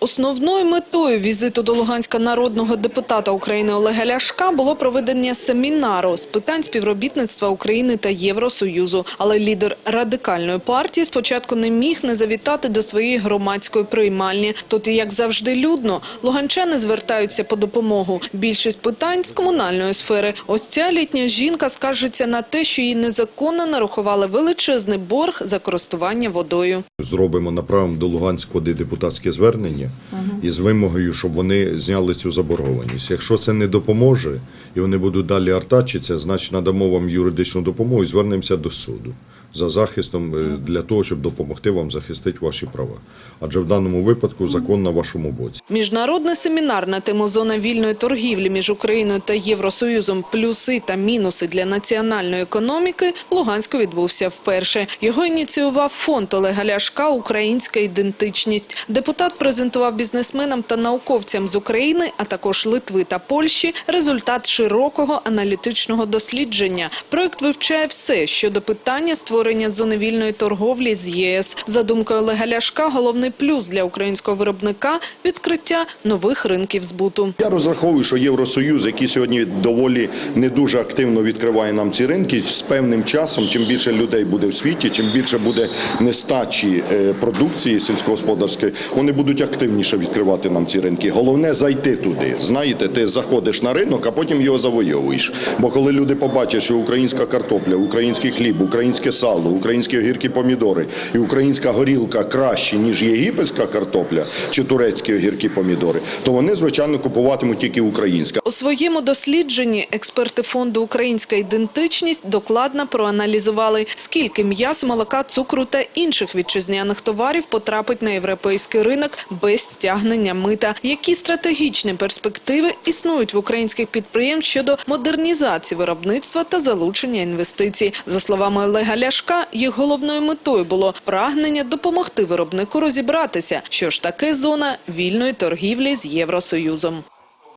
Основною метою візиту до Луганська народного депутата України Олега Ляшка було проведення семінару з питань співробітництва України та Євросоюзу. Але лідер радикальної партії спочатку не міг не завітати до своєї громадської приймальні. Тут, як завжди, людно. Луганчани звертаються по допомогу. Більшість питань з комунальної сфери. Ось ця літня жінка скаржиться на те, що їй незаконно нарахували величезний борг за користування водою. Зробимо, направимо до Луганської депутатське звернення із вимогою, щоб вони зняли цю заборгованість. Якщо це не допоможе і вони будуть далі артачитися, значить надамо вам юридичну допомогу і звернемося до суду за захистом е, для того, щоб допомогти вам захистити ваші права. Адже в даному випадку закон на вашому боці. Міжнародний семінар на тему «Зона вільної торгівлі між Україною та Євросоюзом. Плюси та мінуси для національної економіки» в Луганську відбувся вперше. Його ініціював фонд Олега Ляшка «Українська ідентичність». Депутат презентував бізнесменам та науковцям з України, а також Литви та Польщі, результат широкого аналітичного дослідження. Проект вивчає все щодо питання створення зони вільної торговлі з ЄС. За думкою Олега Ляшка, головний плюс для українського виробника – відкриття нових ринків збуту. Я розраховую, що Євросоюз, який сьогодні доволі не дуже активно відкриває нам ці ринки, з певним часом, чим більше людей буде в світі, чим більше буде нестачі е, продукції сільськогосподарської, вони будуть активніше відкривати нам ці ринки. Головне зайти туди. Знаєте, ти заходиш на ринок, а потім його завойовуєш. Бо коли люди побачать, що українська картопля, український хліб, українське сало, українські огірки, помідори і українська горілка кращі ніж єгипетська картопля чи турецькі огірки, помідори, то вони звичайно купуватимуть тільки українське. У своєму дослідженні експерти фонду «Українська ідентичність» докладно проаналізували, скільки м'яса, молока, цукру та інших вітчизняних товарів потрапить на європейський ринок без стягнення мита. Які стратегічні перспективи існують в українських підприємств щодо модернізації виробництва та залучення інвестицій? За словами Олега Ляшка, їх головною метою було прагнення допомогти виробнику розібратися, що ж таке зона вільної торгівлі з Євросоюзом.